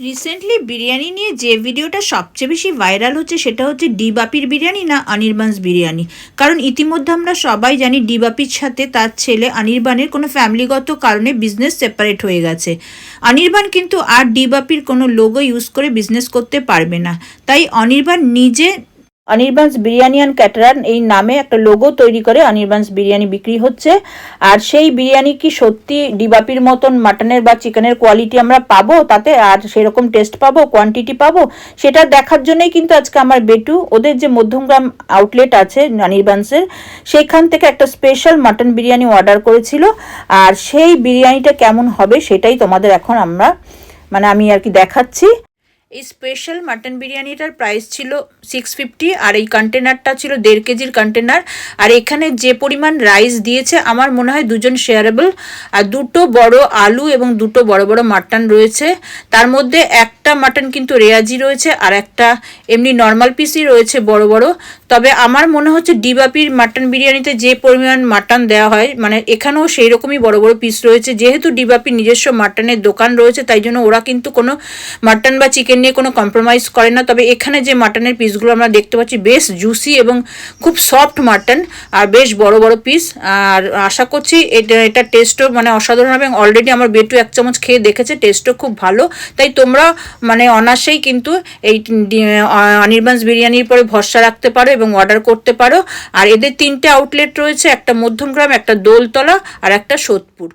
Recently biryani নিয়ে যে ভিডিওটা সবচেয়ে বেশি ভাইরাল হচ্ছে সেটা হচ্ছে ডিবাপির বিরিয়ানি না অনির্বাণস বিরিয়ানি। কারণ ইতিমধ্যে আমরা সবাই জানি ডিবাপির সাথে তার ছেলে অনির্বাণের কোনো ফ্যামিলিগত কারণে বিজনেস সেপারেট হয়ে গেছে। অনির্বাণ কিন্তু আর ডিবাপির কোনো লোগো ইউজ করে বিজনেস করতে পারবে না। তাই অনির্বাণ নিজে অনির্বাণস বিরিয়ানি অ্যান্ড ক্যাটারার এই নামে একটা লোগো তৈরি করে অনির্বাণস বিরিয়ানি বিক্রি হচ্ছে। আর সেই বিরিয়ানি কি সত্যি ডিবাপির মতন মাটনের বা চিকেনের কোয়ালিটি আমরা পাবো তাতে? আর সেরকম টেস্ট পাবো কোয়ান্টিটি পাবো? সেটা দেখার জন্যই কিন্তু আজকে আমার বেটু, ওদের যে মধ্যমগ্রাম আউটলেট আছে অনির্বাণসের সেইখান থেকে একটা স্পেশাল মাটন বিরিয়ানি অর্ডার করেছিল। আর সেই বিরিয়ানিটা কেমন হবে সেটাই তোমাদের এখন আমরা মানে আমি আর কি দেখাচ্ছি। এই স্পেশাল মাটন বিরিয়ানিটার প্রাইস ছিল সিক্স ফিফটি আর এই কন্টেনারটা ছিল দেড় কেজির কন্টেনার আর এখানে যে পরিমাণ রাইস দিয়েছে, আমার মনে হয় দুজন শেয়ারেবল আর দুটো বড় আলু এবং দুটো বড় বড় মাটন রয়েছে। তার মধ্যে একটা মাটন কিন্তু রেয়াজি রয়েছে, আর একটা এমনি নর্মাল পিসই রয়েছে বড় বড়। তবে আমার মনে হচ্ছে ডিবাপির মাটন বিরিয়ানিতে যে পরিমাণ মাটন দেওয়া হয় মানে এখানেও সেই রকমই বড় বড় পিস রয়েছে। যেহেতু ডিবাপির নিজস্ব মাটনের দোকান রয়েছে, তাই জন্য ওরা কিন্তু কোনো মাটন বা চিকেন নিয়ে কোনো কম্প্রোমাইজ করে না। তবে এখানে যে মাটনের পিসগুলো আমরা দেখতে পাচ্ছি, বেশ জুসি এবং খুব সফট মাটন আর বেশ বড় বড় পিস আর আশা করছি এটা এটা টেস্টও মানে অসাধারণ এবং অলরেডি আমার বেটু এক চামচ খেয়ে দেখেছে টেস্টও খুব ভালো। তাই তোমরা মানে অনায়াসেই কিন্তু এই অনির্বাণস বিরিয়ানির পরে ভরসা রাখতে পারো এবং অর্ডার করতে পারো। আর এদের তিনটে আউটলেট রয়েছে, একটা মধ্যমগ্রাম, একটা দোলতলা, আর একটা সোদপুর।